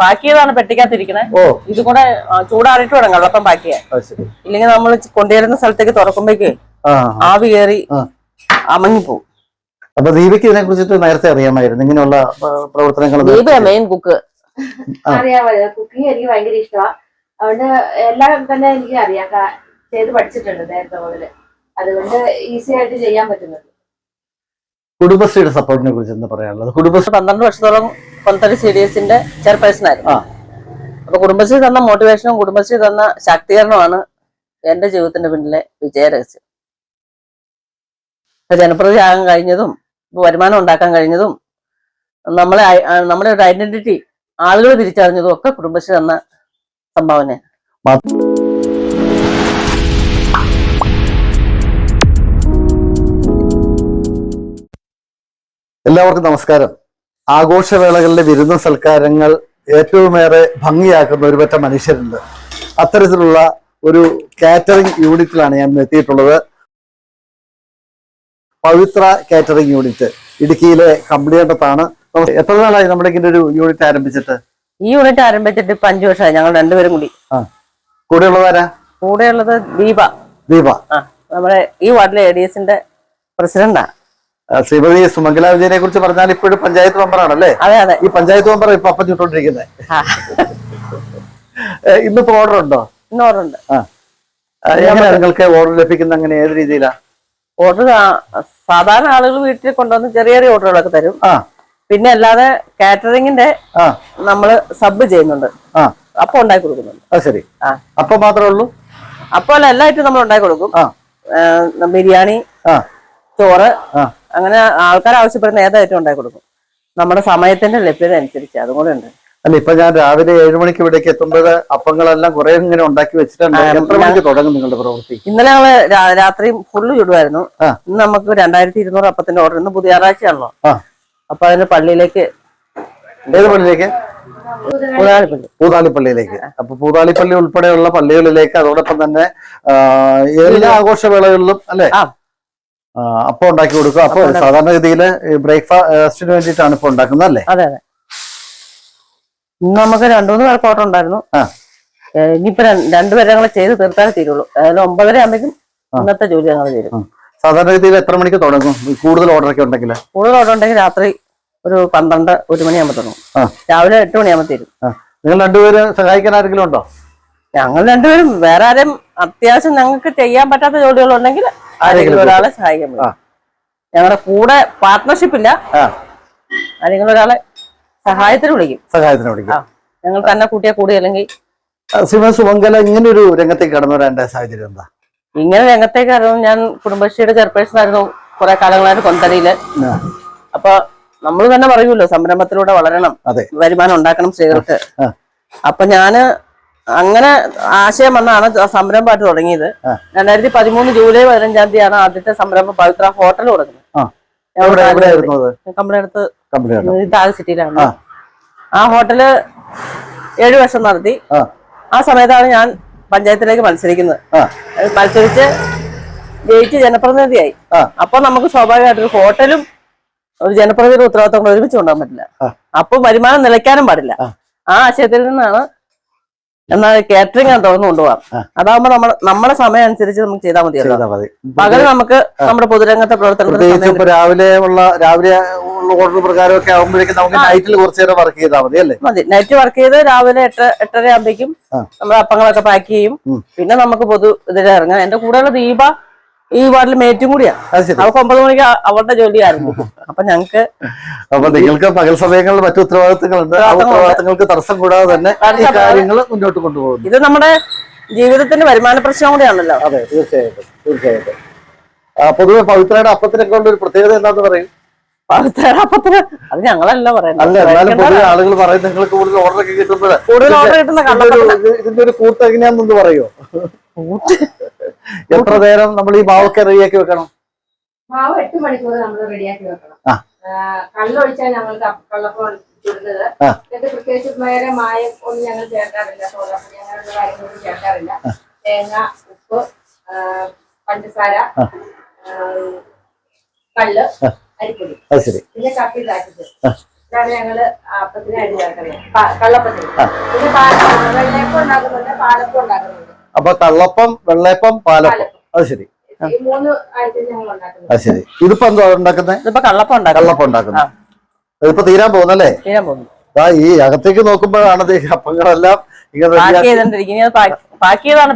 Pack ചെയ്താണ് പെട്ടിക്കകത്തിരിക്കണേ. ഓ. ഇത് കൂടെ ചൂടാറിട്ട് ചൂടാറിയിട്ട് വേണം കള്ളപ്പം പാക്ക് ചെയ്യാൻ ഇല്ലെങ്കിൽ നമ്മൾ കൊണ്ടുവരുന്ന സ്ഥലത്തേക്ക് തുറക്കുമ്പോഴേക്ക് ആവി കയറി. അമങ്ങിപ്പോവും. അപ്പൊ ദീപയ്ക്ക് ഇതിനെ കുറിച്ചിട്ട് നേരത്തെ അറിയാമായിരുന്നു. ഇങ്ങനെയുള്ള പ്രവർത്തനങ്ങൾ ദീപ മെയിൻ കുക്ക് അറിയാമല്ലോ കുക്കിംഗ് എനിക്ക് ഭയങ്കര ഇഷ്ടമാണ് അതുകൊണ്ട് എല്ലാം തന്നെ എനിക്ക് അറിയാം. ചെയ്ത് പഠിച്ചിട്ടുണ്ട് നേരത്തെ മുതൽ. അതുകൊണ്ട് ഈസി ആയിട്ട് ചെയ്യാൻ പറ്റുന്നുണ്ട്. കുടുംബശ്രീയുടെ സപ്പോർട്ടിനെ കുറിച്ച് എന്താ പറയാനുള്ളത്? കുടുംബശ്രീ പന്ത്രണ്ട് വർഷത്തോളം കൊന്തടി സി ഡി എസിന്റെ ചെയർപേഴ്സൺ ആയിരുന്നു അപ്പൊ കുടുംബശ്രീ തന്ന മോട്ടിവേഷനും കുടുംബശ്രീ തന്ന ശാക്തീകരണമാണ് എന്റെ ജീവിതത്തിന്റെ പിന്നിലെ വിജയരഹസ്യം ഇപ്പൊ ജനപ്രതിയാകാൻ കഴിഞ്ഞതും ഇപ്പൊ വരുമാനം ഉണ്ടാക്കാൻ കഴിഞ്ഞതും നമ്മളെ നമ്മുടെ ഒരു ഐഡന്റിറ്റി ആളുകൾ തിരിച്ചറിഞ്ഞതും ഒക്കെ കുടുംബശ്രീ തന്ന സംഭാവന എല്ലാവർക്കും നമസ്കാരം. ആഘോഷവേളകളിലെ വിരുന്ന സൽക്കാരങ്ങൾ ഏറ്റവുമേറെ ഭംഗിയാക്കുന്ന ഒരുപറ്റ മനുഷ്യരുണ്ട്. അത്തരത്തിലുള്ള ഒരു കാറ്ററിംഗ് യൂണിറ്റിലാണ് ഞാൻ എത്തിയിട്ടുള്ളത്. പവിത്ര കാറ്ററിംഗ് യൂണിറ്റ് ഇടുക്കിയിലെ കമ്പിളിയണ്ടത്താണ് എത്ര നാളായി നമ്മുടെ ഇങ്ങനെ ഒരു യൂണിറ്റ് ആരംഭിച്ചിട്ട്? ഈ യൂണിറ്റ് ആരംഭിച്ചിട്ട് ഇപ്പൊ അഞ്ചു വർഷമായി. ഞങ്ങൾ രണ്ടുപേരും കൂടി. കൂടെയുള്ളതാരാ കൂടെയുള്ളത് ദീപ. ദീപ. ആ നമ്മുടെ ഈ വാർഡിലെ എ ഡി എസിന്റെ പ്രസിഡന്റാണ് ശ്രീമതി സുമംഗല വിജയനെ കുറിച്ച് പറഞ്ഞാൽ ഇപ്പോഴും പഞ്ചായത്ത് മെമ്പറാണല്ലേ ഈ പഞ്ചായത്ത് മെമ്പർ ഇപ്പൊ അപ്പം ചുട്ടോണ്ടിരിക്കുന്നത് ഇന്നിപ്പോ ഓർഡർ ഉണ്ടോ? ഇന്ന് ആ. എങ്ങനെയാ നിങ്ങൾക്ക് ഓർഡർ ലഭിക്കുന്ന അങ്ങനെ ഏത് രീതിയിലാ? ഓർഡർ സാധാരണ ആളുകൾ വീട്ടിൽ കൊണ്ടുവന്ന് ചെറിയ ചെറിയ ഓർഡറുകളൊക്കെ തരും. ആ. പിന്നെ അല്ലാതെ കാറ്ററിംഗിന്റെ നമ്മൾ സബ് ചെയ്യുന്നുണ്ട്. ആ. അപ്പം ഉണ്ടാക്കി കൊടുക്കുന്നുണ്ട്. ശരി. അപ്പം മാത്രമേ ഉള്ളൂ? അപ്പോൾ എല്ലായിട്ടും നമ്മൾ ഉണ്ടാക്കി കൊടുക്കും. ബിരിയാണി ആ. ചോറ് ആ. അങ്ങനെ ആൾക്കാർ ആവശ്യപ്പെടുന്ന ഏതായിട്ടും ഉണ്ടാക്കി കൊടുക്കും? നമ്മുടെ സമയത്തിന്റെ ലഭ്യത അനുസരിച്ച്. അതുകൂടെ ഉണ്ട്. അല്ല ഇപ്പൊ ഞാൻ രാവിലെ ഏഴു മണിക്ക് ഇവിടേക്ക് എത്തുമ്പോൾ അപ്പങ്ങളെല്ലാം കുറെ ഇങ്ങനെ ഉണ്ടാക്കി വെച്ചിട്ടുണ്ട്. എത്ര മണിക്ക് തുടങ്ങും നിങ്ങളുടെ പ്രവൃത്തി? ഇന്നലെ ഞങ്ങൾ രാത്രി ഫുള്ള് ചൂടുമായിരുന്നു. ഇന്ന് നമുക്ക് രണ്ടായിരത്തി ഇരുന്നൂറ് അപ്പത്തിന്റെ ഓർഡർ ഇന്ന് പുതിയ ഞായറാഴ്ചയാണല്ലോ അപ്പൊ അതിന് പള്ളിയിലേക്ക് ഏത് പള്ളിയിലേക്ക്? പൂതാളിപ്പള്ളിയിലേക്ക്. അപ്പൊ പൂതാളിപ്പള്ളി ഉൾപ്പെടെയുള്ള പള്ളികളിലേക്ക് അതോടൊപ്പം തന്നെ എല്ലാ ആഘോഷവേളകളിലും അല്ലെ. അപ്പൊ ഉണ്ടാക്കി കൊടുക്കും അപ്പൊ സാധാരണ ഉണ്ടാക്കി. സാധാരണഗതിയിൽ ബ്രേക്ക്ഫാസ്റ്റിന് വേണ്ടിയിട്ടാണ് ഇപ്പൊ ഉണ്ടാക്കുന്നത് അല്ലേ? അതെ അതെ. ഇന്ന് നമുക്ക് രണ്ടു മൂന്ന് പേർക്ക് ഓട്ടം ഉണ്ടായിരുന്നു. ഇനിയിപ്പോ രണ്ടുപേരെ ഞങ്ങൾ ചെയ്ത് തീർത്താലേ തീരുള്ളൂ. അതായത് ഒമ്പതര ആകുമ്പോഴേക്കും ഇന്നത്തെ ജോലി ഞങ്ങൾ തീരും. സാധാരണഗതിയിൽ എത്ര മണിക്ക് തുടങ്ങും? കൂടുതൽ ഓർഡർ ഒക്കെ ഉണ്ടെങ്കിൽ കൂടുതൽ ഓർഡർ ഉണ്ടെങ്കിൽ രാത്രി ഒരു പന്ത്രണ്ട് ഒരു മണിയാകുമ്പോൾ തുടങ്ങും. രാവിലെ എട്ട് മണിയാകുമ്പോൾ തീരും. നിങ്ങൾ രണ്ടുപേരും സഹായിക്കാൻ ആരെങ്കിലും ഉണ്ടോ? ഞങ്ങൾ രണ്ടുപേരും വേറെ ആരും അത്യാവശ്യം ഞങ്ങൾക്ക് ചെയ്യാൻ പറ്റാത്ത ജോലികൾ ഉണ്ടെങ്കിൽ ആരെങ്കിലും ഒരാളെ സഹായിക്കാൻ. പറ്റും. ഞങ്ങളുടെ കൂടെ പാർട്ട്ണർഷിപ്പ് ഇല്ല. ആരെങ്കിലും ഒരാളെ സഹായത്തിന് വിളിക്കും. സഹായത്തിന് വിളിക്കും. ഞങ്ങൾ തന്നെ കൂട്ടിയാ കൂടി അല്ലെങ്കിൽ സുമംഗല ഇങ്ങനെ ഒരു രംഗത്തേക്ക് കടന്നു വരേണ്ട സാഹചര്യം എന്താ? ഇങ്ങനെ രംഗത്തേക്ക് കടന്നു ഞാൻ കുടുംബശ്രീയുടെ ചെയർപേഴ്സൺ ആയിരുന്നു കുറെ കാലങ്ങളായിട്ട് കൊന്തടിയിൽ ആ, അപ്പൊ നമ്മൾ തന്നെ പറയുമല്ലോ സംരംഭത്തിലൂടെ വളരണം. വരുമാനം ഉണ്ടാക്കണം സ്ത്രീകൾക്ക്. അപ്പൊ ഞാൻ അങ്ങനെ ആശയം വന്നാണ് സംരംഭം സംരംഭമായിട്ട് തുടങ്ങിയത്. രണ്ടായിരത്തി പതിമൂന്ന് ജൂലൈ പതിനഞ്ചാം തീയതിയാണ് ആദ്യത്തെ സംരംഭം പവിത്ര ഹോട്ടൽ തുടങ്ങുന്നത്. താഴെ സിറ്റിയിലാണ്. ആ. ഹോട്ടൽ ഏഴു വർഷം നടത്തി. ആ. സമയത്താണ് ഞാൻ പഞ്ചായത്തിലേക്ക് മത്സരിക്കുന്നത്. മത്സരിച്ച് ജയിച്ച് ജനപ്രതിനിധിയായി. അപ്പൊ നമുക്ക് സ്വാഭാവികമായിട്ടൊരു ഹോട്ടലും ഒരു ജനപ്രതിനിധിയുടെ ഉത്തരവാദിത്തം ഒരുമിച്ച് കൊണ്ടുപോകാൻ പറ്റില്ല. അപ്പൊ വരുമാനം നിലയ്ക്കാനും പാടില്ല. ആ ആശയത്തിൽ നിന്നാണ് എന്നാൽ കാറ്ററിംഗ് ആണ് തുറന്നു കൊണ്ടുപോകാം. അതാകുമ്പോ നമ്മൾ നമ്മുടെ സമയം അനുസരിച്ച് നമുക്ക് ചെയ്താൽ മതിയല്ലോ. മതി. പകരം നമുക്ക് നമ്മുടെ പൊതുരംഗത്തെ പ്രവർത്തനം രാവിലെ ഉള്ള രാവിലെ ഉള്ള ഓർഡർ പ്രകാരമൊക്കെ ആകുമ്പോഴേക്കും നമുക്ക് നൈറ്റിൽ കുറച്ചു നേരം വർക്ക് ചെയ്താൽ മതി അല്ലേ? മതി. നൈറ്റ് വർക്ക് ചെയ്ത് രാവിലെ എട്ട് എട്ടര ആകുമ്പോഴേക്കും നമ്മുടെ അപ്പങ്ങളൊക്കെ പാക്ക് ചെയ്യും. പിന്നെ നമുക്ക് പൊതു ഇതിലിറങ്ങാം. എന്റെ കൂടെയുള്ള ദീപ ഈ വാർഡിൽ മേറ്റും കൂടിയാ. അത് ശരി. അവർക്ക് ഒമ്പത് മണിക്ക് അവരുടെ അവളുടെ ജോലി ആരംഭിക്കും അപ്പൊ ഞങ്ങക്ക് അപ്പൊ നിങ്ങൾക്ക് പകൽ സമയങ്ങളിൽ മറ്റു ഉത്തരവാദിത്തങ്ങളുണ്ട്. ആ ഉത്തരവാദിത്തങ്ങൾക്ക് തടസ്സം കൂടാതെ തന്നെ ഈ കാര്യങ്ങൾ മുന്നോട്ട് കൊണ്ടുപോകുന്നു. ഇത് നമ്മുടെ ജീവിതത്തിന്റെ വരുമാന പ്രശ്നം കൂടിയാണല്ലോ. അതെ തീർച്ചയായിട്ടും തീർച്ചയായിട്ടും. പൊതുവെ പവിത്രയുടെ അപ്പത്തിനൊക്കെ ഉള്ള ഒരു പ്രത്യേകത എന്താന്ന് പറയും? പവിത്രപ്പത്തിന് അത് ഞങ്ങളല്ല അല്ല എന്നാലും പറയുന്നത് പൊതുവെ ആളുകൾ പറയുന്നത് നിങ്ങൾക്ക് കൂടുതൽ ഓർഡർ ഒക്കെ കിട്ടുമ്പോൾ കൂടുതൽ ഓർഡർ കിട്ടുന്ന ഇതിന്റെ ഒരു കൂട്ട് എങ്ങനെയാണെന്നൊന്ന് പറയോ? എത്ര നേരം നമ്മൾ ഈ മാവൊക്കെ റെഡിയാക്കി വെക്കണം? മാവ് എട്ട് മണിക്കൂർ നമ്മൾ റെഡിയാക്കി വെക്കണം. കള്ളൊഴിച്ചാൽ ഞങ്ങൾക്ക് കള്ളപ്പോൾ ചുടുന്നത്. എന്നിട്ട് പ്രത്യേകിച്ച് വേറെ മായം ഒന്നും ഞങ്ങൾ ചേർക്കാറില്ല. സോഡാപ്പൊടി അങ്ങനെയുള്ള കാര്യങ്ങളൊന്നും ചേർക്കാറില്ല. തേങ്ങ ഉപ്പ് പഞ്ചസാര കള്ള്. അരിപ്പൊടി. പിന്നെ കപ്പി ആ. ഇതാണ് ഞങ്ങൾ അപ്പത്തിനായിട്ട് ചേർക്കുന്നത് കള്ളപ്പത്തിന്. പിന്നെ വെള്ളയപ്പം ഉണ്ടാക്കുന്നുണ്ട് പാലപ്പം ഉണ്ടാക്കുന്നുണ്ട്. അപ്പൊ കള്ളപ്പം വെള്ളയപ്പം പാലപ്പം. അത് ശരി. ഈ അത് ശരി. ഇതിപ്പോ എന്താ ഉണ്ടാക്കുന്നത്? ഇതിപ്പോ കള്ളപ്പം ഉണ്ടാക്കാം കള്ളപ്പം ഉണ്ടാക്കുന്നത്. ഇതിപ്പോ തീരാൻ പോകുന്നല്ലേ തീരാൻ പോകുന്നു. ആ ഈ അകത്തേക്ക് നോക്കുമ്പോഴാണ് ദേ അപ്പങ്ങളെല്ലാം ഇങ്ങനെ പാക്ക് ഇത് ചെയ്താണ്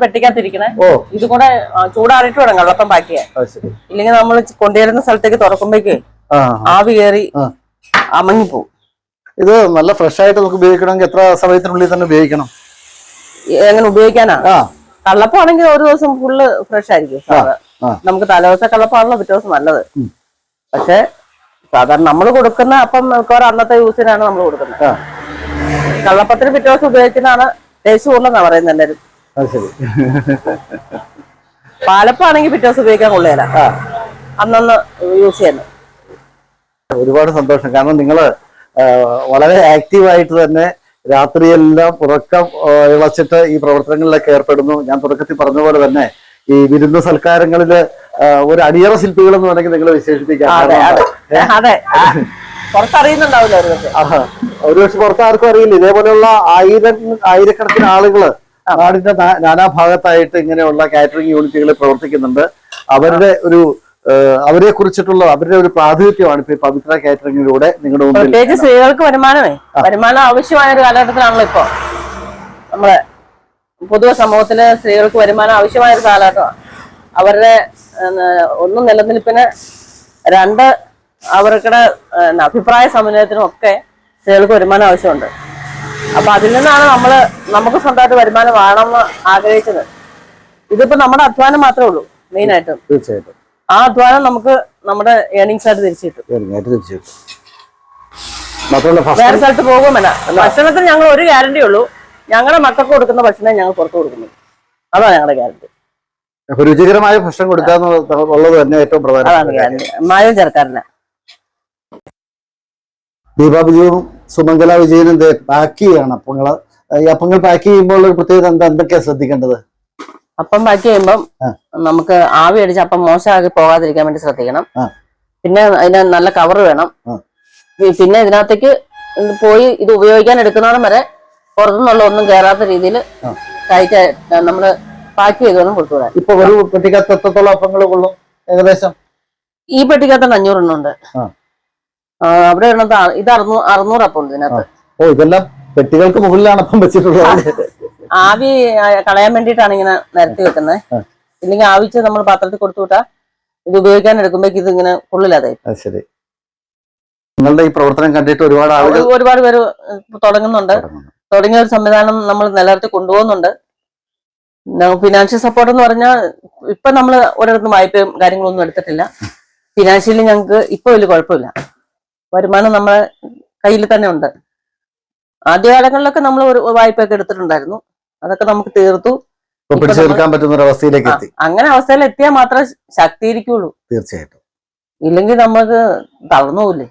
കൂടെ ചൂടാറിട്ട് ചൂടാറിയിട്ട് വേണം കള്ളപ്പം പാക്ക് ചെയ്യാൻ. അത് ശരി. ഇല്ലെങ്കിൽ നമ്മൾ കൊണ്ടുവരുന്ന സ്ഥലത്തേക്ക് തുറക്കുമ്പോഴേക്ക്. ആവി കയറി. അമങ്ങിപ്പോവും. ഇത് നല്ല ഫ്രഷ് ആയിട്ട് നമുക്ക് ഉപയോഗിക്കണമെങ്കിൽ എത്ര സമയത്തിനുള്ളിൽ തന്നെ ഉപയോഗിക്കണം? എങ്ങനെ ഉപയോഗിക്കാനാ? ആ കള്ളപ്പം ഒരു ദിവസം ഫുള്ള് ഫ്രഷ് ആയിരിക്കും. നമുക്ക് തലേദിവസം കള്ളപ്പാണല്ലോ പിറ്റേ ദിവസം നല്ലത്. പക്ഷെ സാധാരണ നമ്മൾ കൊടുക്കുന്ന അപ്പം മിക്കവാറും അന്നത്തെ യൂസിനാണ് നമ്മൾ കൊടുക്കുന്നത്. കള്ളപ്പത്തിന് പിറ്റേ ദിവസം ഉപയോഗിക്കുന്നതാണ് ടേസ്റ്റ് കൂടുതലെന്നാ പറയുന്നത് എല്ലാവരും പാലപ്പാണെങ്കിൽ പിറ്റേ ദിവസം ഉപയോഗിക്കാൻ കൊള്ളുകയില്ല. അന്നൊന്ന് യൂസ് ചെയ്യുന്നത് ഒരുപാട് സന്തോഷം. കാരണം നിങ്ങൾ വളരെ ആക്റ്റീവായിട്ട് തന്നെ രാത്രിയെല്ലാം ഉറക്കം ഇളച്ചിട്ട് ഈ പ്രവർത്തനങ്ങളിലൊക്കെ ഏർപ്പെടുന്നു. ഞാൻ തുടക്കത്തിൽ പറഞ്ഞ പോലെ തന്നെ ഈ വിരുന്ന സൽക്കാരങ്ങളിൽ ഒരു അടിയറ ശില്പികൾ എന്ന് വേണമെങ്കിൽ നിങ്ങൾ വിശേഷിപ്പിക്കാം. ഒരുപക്ഷെ പുറത്ത് ആർക്കും അറിയില്ല. ഇതേപോലെയുള്ള ആയിരം ആയിരക്കണക്കിന് ആളുകൾ നാടിന്റെ നാനാ നാനാഭാഗത്തായിട്ട് ഇങ്ങനെയുള്ള കാറ്ററിംഗ് യൂണിറ്റുകളിൽ പ്രവർത്തിക്കുന്നുണ്ട്. അവരുടെ ഒരു അവരെ കുറിച്ചിട്ടുള്ള അവരുടെ ഒരു പ്രാതിനിധ്യമാണ് ഇപ്പൊ പവിത്ര കാറ്ററിംഗിലൂടെ നിങ്ങളുടെ മുമ്പിൽ. പ്രത്യേകിച്ച് സ്ത്രീകൾക്ക് വരുമാനമേ. വരുമാനം ആവശ്യമായ ഒരു കാലഘട്ടത്തിലാണല്ലോ ഇപ്പൊ. നമ്മളെ പൊതുവെ സമൂഹത്തിൽ സ്ത്രീകൾക്ക് വരുമാനം ആവശ്യമായ ഒരു കാലഘട്ടമാണ്. അവരുടെ ഒന്ന് നിലനിൽപ്പിന് രണ്ട് അവരുടെ അഭിപ്രായ സമന്വയത്തിനും ഒക്കെ സ്ത്രീകൾക്ക് വരുമാനം ആവശ്യമുണ്ട്. അപ്പൊ അതിൽ നിന്നാണ് നമ്മൾ നമുക്ക് സ്വന്തമായിട്ട് വരുമാനം വേണമെന്ന് ആഗ്രഹിച്ചത്. ഇതിപ്പോ നമ്മുടെ അധ്വാനം മാത്രമേ ഉള്ളൂ മെയിൻ ആയിട്ടും തീർച്ചയായിട്ടും. ആ അധ്വാനം നമുക്ക് നമ്മുടെ ഏണിങ്സ് ആയിട്ട് തിരിച്ചു കിട്ടും. വേറെ സ്ഥലത്ത് പോകുമല്ല ഭക്ഷണത്തിന് ഞങ്ങൾ ഒരു ഗ്യാരണ്ടി ഉള്ളൂ. ഞങ്ങളുടെ മക്കൾക്ക് കൊടുക്കുന്ന ഭക്ഷണം ഞങ്ങൾ പുറത്ത് കൊടുക്കുന്നത് അതാണ് ഞങ്ങളുടെ ഗ്യാരണ്ടി രുചികരമായ ഭക്ഷണം കൊടുക്കാന്നുള്ളത് തന്നെ ഏറ്റവും പ്രധാനം മായം ചേർക്കാറില്ല. ദീപാ വിജയവും സുമംഗല വിജയനും ബാക്കിയാണ് അപ്പങ്ങൾ ഈ അപ്പങ്ങൾ പാക്ക് ചെയ്യുമ്പോൾ ഒരു പ്രത്യേകത എന്താ? എന്തൊക്കെയാ ശ്രദ്ധിക്കേണ്ടത്? അപ്പം ബാക്കി ചെയ്യുമ്പം. നമുക്ക് ആവി അടിച്ച് അപ്പം മോശമാക്കി പോകാതിരിക്കാൻ വേണ്ടി ശ്രദ്ധിക്കണം. പിന്നെ അതിന് നല്ല കവർ വേണം. പിന്നെ ഇതിനകത്തേക്ക് പോയി ഇത് ഉപയോഗിക്കാൻ എടുക്കുന്നവരും വരെ പുറത്തുനിന്നുള്ള ഒന്നും കയറാത്ത രീതിയിൽ. കയറ്റി നമ്മൾ പാക്ക് ചെയ്ത് കൊടുത്തുവിടാം ഇപ്പൊ ഒരു പെട്ടിക്കകത്ത് എത്രത്തോളം അപ്പങ്ങൾ കൊള്ളും ഏകദേശം? ഈ പെട്ടിക്കകത്ത് അഞ്ഞൂറെണ്ണം ഉണ്ട്. ആ. ആ, അവിടെ ഇത് അറുന്നൂറ് അറുന്നൂറ് അപ്പം ഉണ്ട് ഇതിനകത്ത് ഓ ഇതെല്ലാം പെട്ടികൾക്ക് മുകളിലാണ് അപ്പം വെച്ചിട്ടുള്ളത്. ആവി കളയാൻ വേണ്ടിയിട്ടാണ് ഇങ്ങനെ നിരത്തി വെക്കുന്നത്. ഇല്ലെങ്കിൽ ആവിച്ച് നമ്മൾ പാത്രത്തിൽ കൊടുത്തു വിട്ടാൽ ഇത് ഉപയോഗിക്കാൻ എടുക്കുമ്പോഴേക്ക് ഇത് ഇങ്ങനെ കൊള്ളില്ലാതെ ശരി. നിങ്ങളുടെ ഈ പ്രവർത്തനം കണ്ടിട്ട് ഒരുപാട് ആളുകൾ ഒരുപാട് പേര് തുടങ്ങുന്നുണ്ട്. തുടങ്ങിയ ഒരു സംവിധാനം നമ്മൾ നിലനിർത്തി കൊണ്ടുപോകുന്നുണ്ട്. ഫിനാൻഷ്യൽ സപ്പോർട്ട് എന്ന് പറഞ്ഞാൽ ഇപ്പൊ നമ്മൾ ഒരിടത്തും വായ്പയും കാര്യങ്ങളൊന്നും എടുത്തിട്ടില്ല. ഫിനാൻഷ്യലി ഞങ്ങൾക്ക് ഇപ്പൊ വലിയ കുഴപ്പമില്ല. വരുമാനം നമ്മളെ കയ്യിൽ തന്നെ ഉണ്ട്. ആദ്യകാലങ്ങളിലൊക്കെ നമ്മൾ ഒരു വായ്പയൊക്കെ എടുത്തിട്ടുണ്ടായിരുന്നു. അതൊക്കെ നമുക്ക് തീർത്തു. പിടിച്ചെടുക്കാൻ പറ്റുന്ന ഒരു അവസ്ഥയിലേക്ക് എത്തി. അങ്ങനെ അവസ്ഥയിൽ എത്തിയാൽ മാത്രമേ ശക്തിയിരിക്കുള്ളൂ തീർച്ചയായിട്ടും. ഇല്ലെങ്കിൽ നമുക്ക് തളർന്നു പോകില്ലേ